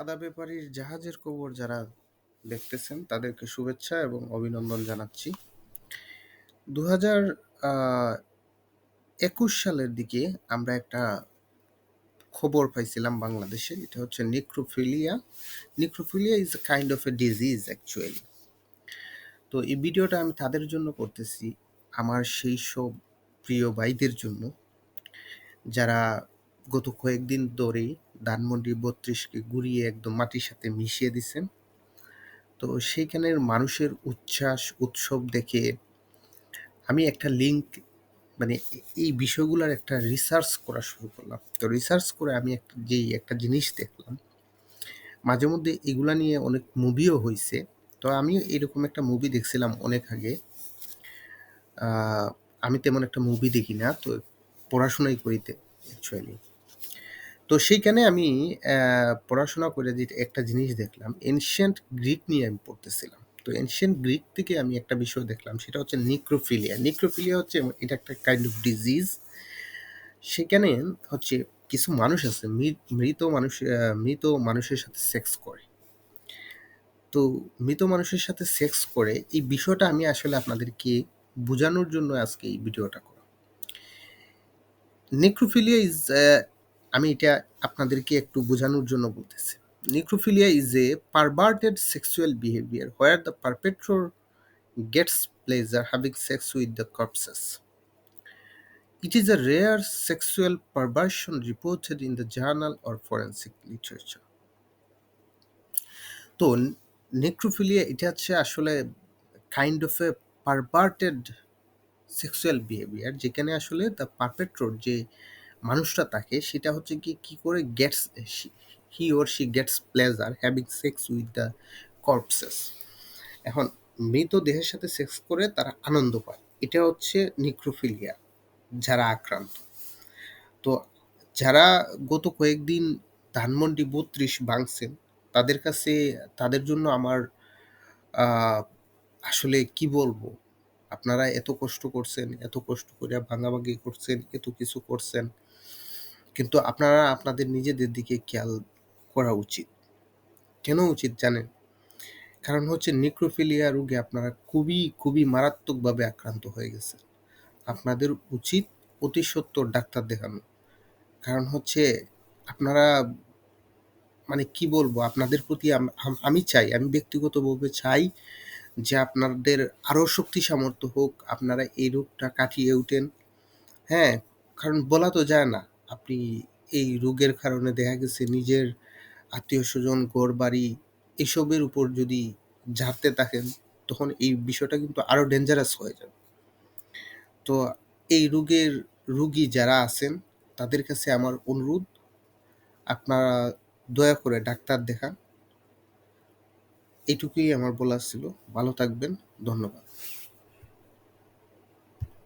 আদা ব্যাপারীর জাহাজের খবর যারা দেখতেছেন, তাদেরকে শুভেচ্ছা এবং অভিনন্দন জানাচ্ছি। দু হাজার একুশ সালের দিকে আমরা একটা খবর পাইছিলাম বাংলাদেশে, এটা হচ্ছে necrophilia necrophilia is a kind of a disease actually তো এই ভিডিওটা আমি তাদের জন্য করতেছি, আমার সেই সব প্রিয় ভাইদের জন্য, যারা গত কয়েকদিন ধরেই ধানমন্ডি বত্রিশকে গুড়িয়ে একদম মাটির সাথে মিশিয়ে দিছেন। তো সেইখানের মানুষের উচ্ছ্বাস, উৎসব দেখে আমি একটা লিঙ্ক মানে এই বিষয়গুলোর একটা রিসার্চ করা শুরু করলাম। তো রিসার্চ করে আমি একটা যেই একটা জিনিস দেখলাম, মাঝে মধ্যে এগুলা নিয়ে অনেক মুভিও হয়েছে তো আমি এরকম একটা মুভি দেখছিলাম অনেক আগে। আমি তেমন একটা মুভি দেখি না, তো পড়াশোনাই করিতে অ্যাকচুয়ালি তো সেইখানে আমি পড়াশোনা করে যে একটা জিনিস দেখলাম এনশিয়েন্ট গ্রিক নিয়ে আমি পড়তেছিলাম। তো এনশিয়েন্ট গ্রিক থেকে আমি একটা বিষয় দেখলাম, সেটা হচ্ছে নিক্রোফিলিয়া নিক্রোফিলিয়া হচ্ছে এটা একটা কাইন্ড অফ ডিজিজ সেখানে হচ্ছে কিছু মানুষ আছে মৃত মানুষ মৃত মানুষের সাথে সেক্স করে। তো মৃত মানুষের সাথে সেক্স করে, এই বিষয়টা আমি আসলে আপনাদেরকে বোঝানোর জন্য আজকে এই ভিডিওটা করা নেক্রোফিলিয়া ইজ আমি এটা আপনাদেরকে একটু বোঝানোর জন্য বলতেছি necrophilia is a perverted sexual behaviour where the perpetrator gets pleasure having sex with the corpses It is a rare sexual perversion reported in the journal or forensic literature. তো necrophilia এটা হচ্ছে আসলে kind of a perverted sexual behaviour যেখানে আসলে the পারপেট্রোর যে মানুষটা থাকে সেটা হচ্ছে কি কি করে gets he or she gets pleasure having sex with the corpses এখন মৃত দেহের সাথে সেক্স করে তারা আনন্দ পায়। এটা হচ্ছে নিক্রোফিলিয়া যারা আক্রান্ত। তো যারা গত কয়েকদিন ধানমন্ডি বত্রিশ ভাঙছেন, তাদের কাছে, তাদের জন্য আমার আসলে কি বলব? আপনারা এত কষ্ট করছেন, এত কষ্ট করে ভাঙাভাঙি করছেন, এত কিছু করছেন। কিন্তু আপনারা আপনাদের নিজেদের দিকে খেয়াল করা উচিত। কেন উচিত জানেন? কারণ হচ্ছে নিক্রোফিলিয়া রোগে আপনারা খুবই খুবই মারাত্মকভাবে আক্রান্ত হয়ে গেছে আপনাদের উচিত অতি সত্তর ডাক্তার দেখানো। কারণ হচ্ছে আপনারা মানে কি বলব, আপনাদের প্রতি আমি চাই, আমি ব্যক্তিগতভাবে চাই যে আপনাদের আরও শক্তি সামর্থ্য হোক, আপনারা এই রোগটা কাটিয়ে উঠেন। হ্যাঁ কারণ বলা তো যায় না আপনি এই রোগের কারণে দেখা গেছে নিজের আত্মীয় স্বজন ঘর বাড়ি এসবের উপর যদি ঝাঁপতে থাকেন, তখন এই বিষয়টা কিন্তু আরও ডেঞ্জারাস হয়ে যাবে। তো এই রোগের রুগী যারা আছেন, তাদের কাছে আমার অনুরোধ, আপনারা দয়া করে ডাক্তার দেখান। এটুকুই আমার বলার ছিল। ভালো থাকবেন। ধন্যবাদ।